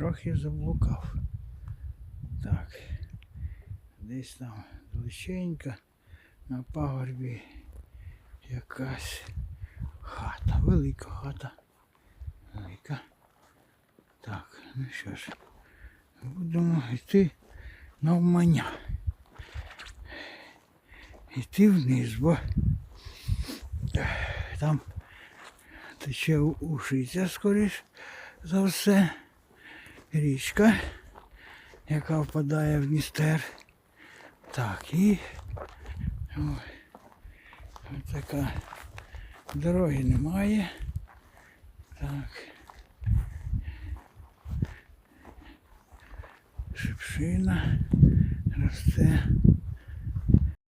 трохи заблукав. Так. Десь там далеченько на пагорбі якась хата. Велика хата. Велика. Так, ну що ж, будемо йти навмання. Йти вниз, бо там тече ушиця, скоріш за все. Річка, яка впадає в Дністер. Так, і ось така дороги немає. Так. Шипшина росте.